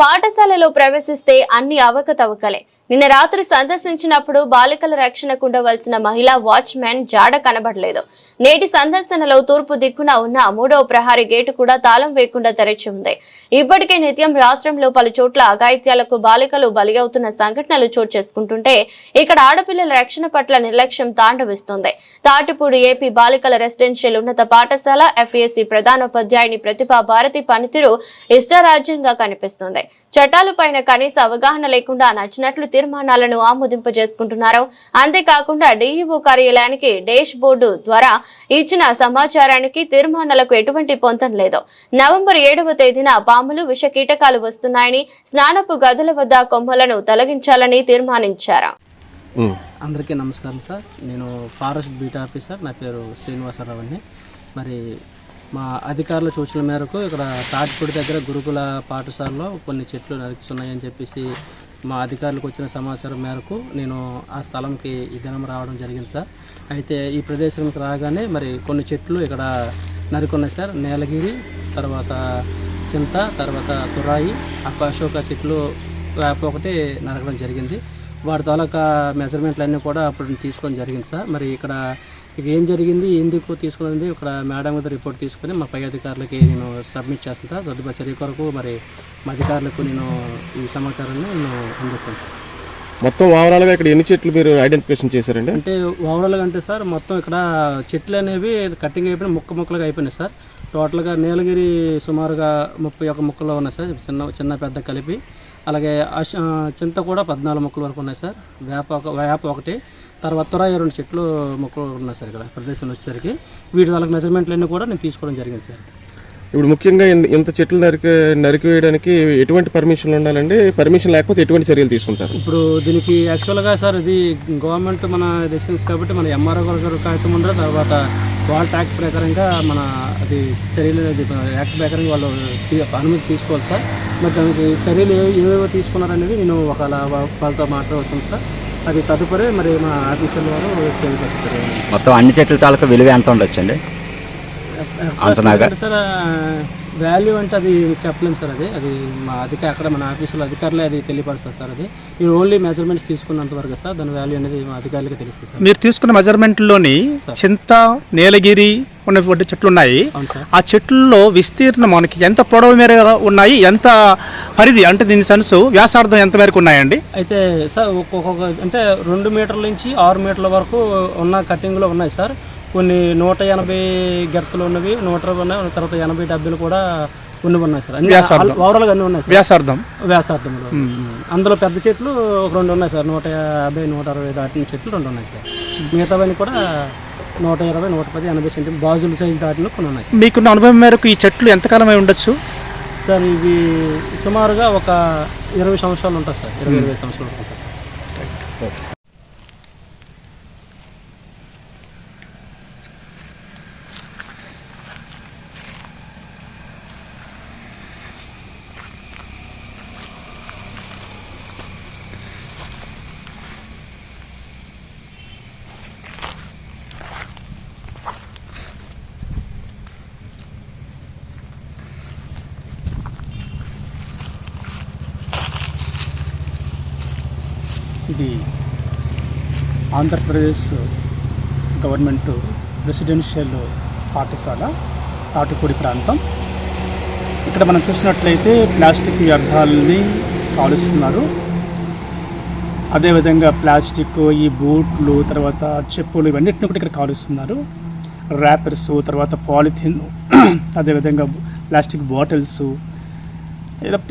పాఠశాలలో ప్రవేశిస్తే అన్ని అవకతవకలే. నిన్న రాత్రి సందర్శించినప్పుడు బాలికల రక్షణకు ఉండవలసిన మహిళా వాచ్మ్యాన్ జాడ కనబడలేదు. నేటి సందర్శనలో తూర్పు దిక్కున ఉన్న మూడవ ప్రహారీ గేటు కూడా తాళం వేయకుండా తెరిచి ఉంది. ఇప్పటికే నిత్యం రాష్ట్రంలో పలు చోట్ల అఘాయిత్యాలకు బాలికలు బలిగవుతున్న సంఘటనలు చోటు చేసుకుంటుంటే ఇక్కడ ఆడపిల్లల రక్షణ పట్ల నిర్లక్ష్యం తాండవిస్తుంది. తాటిపూడి ఏపీ బాలికల రెసిడెన్షియల్ ఉన్నత పాఠశాల ఎఫ్ఏసి ప్రధానోపాధ్యాయుని ప్రతిభా భారతి పనితీరు ఇష్టారాజ్యంగా కనిపిస్తుంది. చట్టాలపైన కనీస అవగాహన లేకుండా నచ్చినట్లు తీర్మానాలను ఆమోదింపు చేసుకుంటున్నారు అంతేకాకుండా డీఈఓ కార్యాలయానికి డేష్ బోర్డు ద్వారా ఇచ్చిన సమాచారానికి తీర్మానాలకు ఎటువంటి పొంతం లేదు. నవంబర్ ఏడవ తేదీన పాములు విష కీటకాలు వస్తున్నాయని స్నానపు గదుల వద్ద కొమ్మలను తొలగించాలని తీర్మానించారు. అందరికీ నమస్కారం సార్. నేను ఫారెస్ట్ బీట్ ఆఫీసర్ నా పేరు శ్రీనివాసరావు అండి. మరి మా అధికారుల సూచనల మేరకు ఇక్కడ తాటిపూడి దగ్గర గురుకుల పాఠశాలలో కొన్ని చెట్లు నరికిస్తున్నాయని చెప్పేసి మా అధికారులకు వచ్చిన సమాచారం మేరకు నేను ఆ స్థలంకి ఈ దినం రావడం జరిగింది సార్. అయితే ఈ ప్రదేశానికి రాగానే మరి కొన్ని చెట్లు ఇక్కడ నరుకున్నాయి సార్. నీలగిరి తర్వాత చింత తర్వాత తురాయి అశోక చెట్లు వేప ఒకటి నరకడం జరిగింది. వాటి తాలూకా మెజర్మెంట్లు అన్నీ కూడా అప్పుడు తీసుకోవడం జరిగింది సార్. మరి ఇక్కడ ఇక ఏం జరిగింది ఎందుకు తీసుకున్నది ఇక్కడ మేడం మీద రిపోర్ట్ తీసుకుని మా పై అధికారులకి నేను సబ్మిట్ చేస్తాను సార్ తదుపరి చర్య కొరకు మరి మా అధికారులకు నేను ఈ సమాచారాన్ని నేను అందిస్తాను సార్. మొత్తం ఓవరాల్గా ఇక్కడ ఎన్ని చెట్లు మీరు ఐడెంటిఫికేషన్ చేశారండి? అంటే ఓవరాల్గా అంటే సార్ మొత్తం ఇక్కడ చెట్లు అనేవి కటింగ్ అయిపోయినాయి ముక్క ముక్కలుగా అయిపోయినాయి సార్. టోటల్గా నీలగిరి సుమారుగా ముప్పై ఒక ముక్కలు ఉన్నాయి సార్ చిన్న చిన్న పెద్ద కలిపి. అలాగే చింత కూడా పద్నాలుగు మొక్కల వరకు ఉన్నాయి సార్. వేప ఒక వేప ఒకటి తర్వాత తురాయి రెండు చెట్లు మొక్కలు ఉన్నాయి సార్ ఇక్కడ ప్రదేశం వచ్చేసరికి. వీటి వాళ్ళకి మెజర్మెంట్లు అన్నీ కూడా నేను తీసుకోవడం జరిగింది సార్. ఇప్పుడు ముఖ్యంగా ఇంత చెట్లు నరికి నరికివేయడానికి ఎటువంటి పర్మిషన్లు ఉండాలండి? పర్మిషన్ లేకపోతే ఎటువంటి చర్యలు తీసుకుంటారు? ఇప్పుడు దీనికి యాక్చువల్గా సార్ ఇది గవర్నమెంట్ మన డెసిషన్స్ కాబట్టి మన ఎంఆర్ఓ గారు కాగితం ఉండదు తర్వాత వాల్ట్ యాక్ట్ ప్రకారంగా మన అది చర్యలు యాక్ట్ ప్రకారంగా వాళ్ళు అనుమతి తీసుకోవాలి సార్. మరి దానికి చర్యలు ఏవేవో తీసుకున్నారనేది నేను ఒకవేళ వాళ్ళతో మాట్లాడవలసింది సార్ అది తదుపరి మరి మా ఆఫీసర్ వారు తెలియపరుస్తారు మొత్తం అన్ని చెట్ల తాలూకా విలువ ఎంత ఉండొచ్చండి అంచనాగా? సార్ వాల్యూ అంటే అది చెప్పలేము సార్ అది. అది మా అధిక అక్కడ మన ఆఫీసులో అధికారులే అది తెలియపరుస్తారు సార్ అది. మీరు ఓన్లీ మెజర్మెంట్స్ తీసుకున్నంత వరకు సార్ దాని వాల్యూ అనేది మా అధికారులకి తెలుస్తుంది సార్. మీరు తీసుకున్న మెజర్మెంట్లోని చింత నీలగిరి ఉన్నటువంటి చెట్లు ఉన్నాయి. ఆ చెట్లలో విస్తీర్ణం మనకి ఎంత పొడవు మేర ఉన్నాయి ఎంత పరిధి అంటే దీని సెన్స్ వ్యాసార్థం ఎంత మేరకు ఉన్నాయండి? అయితే సార్ ఒక్కొక్క అంటే రెండు మీటర్ల నుంచి ఆరు మీటర్ల వరకు ఉన్న కటింగ్లో ఉన్నాయి సార్. కొన్ని నూట ఎనభై గెర్తలు ఉన్నవి నూట ఇరవై ఉన్నాయి తర్వాత ఎనభై డెబ్బైలు కూడా కొన్ని ఉన్నాయి సార్. అన్ని. ఓవరాల్గా అన్నీ ఉన్నాయి సార్. వ్యాసార్థం. వ్యాసార్థంలో. అందులో పెద్ద చెట్లు ఒక రెండు ఉన్నాయి సార్. నూట యాభై నూట అరవై దాటిన చెట్లు రెండు ఉన్నాయి సార్. మిగతావన్నీ కూడా నూట ఇరవై నూట పది ఎనభై సెంటీమీటర్ బాజుల సైజు దాటిన కొన్ని ఉన్నాయి సార్. మీకున్న అనుభవం మేరకు ఈ చెట్లు ఎంతకాలం అయి ఉండొచ్చు? సార్ ఇవి సుమారుగా ఒక ఇరవై సంవత్సరాలు ఉంటుంది సార్. ఇరవై ఇరవై సంవత్సరాలు ఉంటుంది సార్. ఇది ఆంధ్రప్రదేశ్ గవర్నమెంట్ రెసిడెన్షియల్ పాఠశాల తాటిపూడి ప్రాంతం. ఇక్కడ మనం చూసినట్లయితే ప్లాస్టిక్ వ్యర్థాలని కాలుస్తున్నారు. అదేవిధంగా ప్లాస్టిక్ ఈ బూట్లు తర్వాత చెప్పులు ఇవన్నిటిని కూడా ఇక్కడ కాలుస్తున్నారు. ర్యాపర్స్ తర్వాత పాలిథిన్ అదేవిధంగా ప్లాస్టిక్ బాటిల్స్.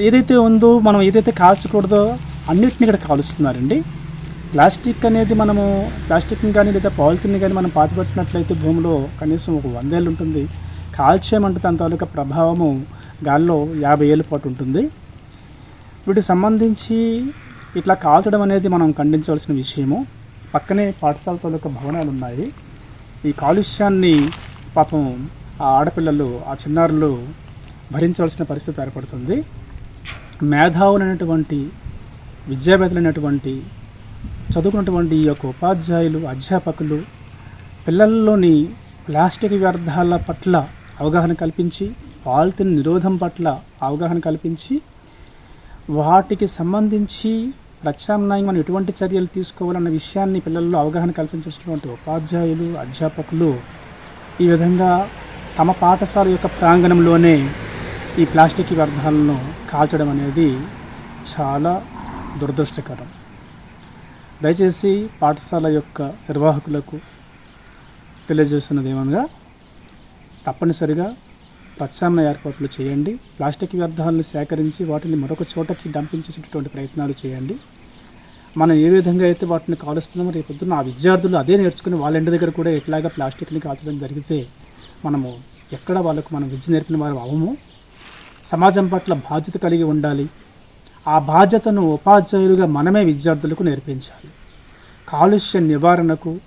ఏదైతే ఉందో మనం ఏదైతే కాల్చకూడదో అన్నిటిని ఇక్కడ కాలుస్తున్నారండి. ప్లాస్టిక్ అనేది మనము ప్లాస్టిక్ని కానీ లేదా పాలిథిన్ని కానీ మనం పాతిపెట్టినట్లయితే భూమిలో కనీసం ఒక వందేళ్ళు ఉంటుంది. కాల్చేయమంటే దాని తాలూకా ప్రభావము గాల్లో యాభై ఏళ్ళ పాటు ఉంటుంది. వీటికి సంబంధించి ఇట్లా కాల్చడం అనేది మనం ఖండించవలసిన విషయము. పక్కనే పాఠశాల తాలూకా భవనాలు ఉన్నాయి. ఈ కాలుష్యాన్ని పాపం ఆ ఆడపిల్లలు ఆ చిన్నారులు భరించవలసిన పరిస్థితి ఏర్పడుతుంది. మేధావులైనటువంటి విద్యావేత్తలైనటువంటి చదువుకున్నటువంటి ఈ యొక్క ఉపాధ్యాయులు అధ్యాపకులు పిల్లల్లోని ప్లాస్టిక్ వ్యర్థాల పట్ల అవగాహన కల్పించి పాలిథిన్ నిరోధం పట్ల అవగాహన కల్పించి వాటికి సంబంధించి ప్రత్యామ్నాయం మనం ఎటువంటి చర్యలు తీసుకోవాలన్న విషయాన్ని పిల్లల్లో అవగాహన కల్పించినటువంటి ఉపాధ్యాయులు అధ్యాపకులు ఈ విధంగా తమ పాఠశాల యొక్క ప్రాంగణంలోనే ఈ ప్లాస్టిక్ వ్యర్థాలను కాల్చడం అనేది చాలా దురదృష్టకరం. దయచేసి పాఠశాల యొక్క నిర్వాహకులకు తెలియజేస్తున్నది ఏమనగా తప్పనిసరిగా ప్రత్యామ్నాయ ఏర్పాట్లు చేయండి. ప్లాస్టిక్ వ్యర్థాలను సేకరించి వాటిని మరొక చోటకి డంపింగ్ చేసేటటువంటి ప్రయత్నాలు చేయండి. మనం ఏ విధంగా అయితే వాటిని కాలుస్తున్నామో రేపు పొద్దున్న ఆ విద్యార్థులు అదే నేర్చుకుని వాళ్ళ ఇంటి దగ్గర కూడా ఎట్లాగా ప్లాస్టిక్ని కాల్చడం జరిగితే మనము ఎక్కడ వాళ్ళకు మనం విద్య నేర్పిన వారు అవము. సమాజం పట్ల బాధ్యత కలిగి ఉండాలి. ఆ బాధ్యతను ఉపాధ్యాయులుగా మనమే విద్యార్థులకు నేర్పించాలి. కాలుష్య నివారణకు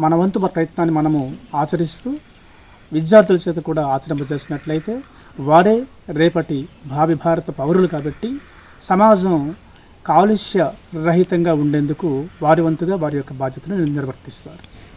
మన వంతు ప్రయత్నాన్ని మనము ఆచరిస్తూ విద్యార్థుల చేత కూడా ఆచరింపజేసినట్లయితే వారే రేపటి భావి భారత పౌరులు కాబట్టి సమాజం కాలుష్య రహితంగా ఉండేందుకు వారి వంతుగా వారి యొక్క బాధ్యతను నిర్వర్తిస్తారు.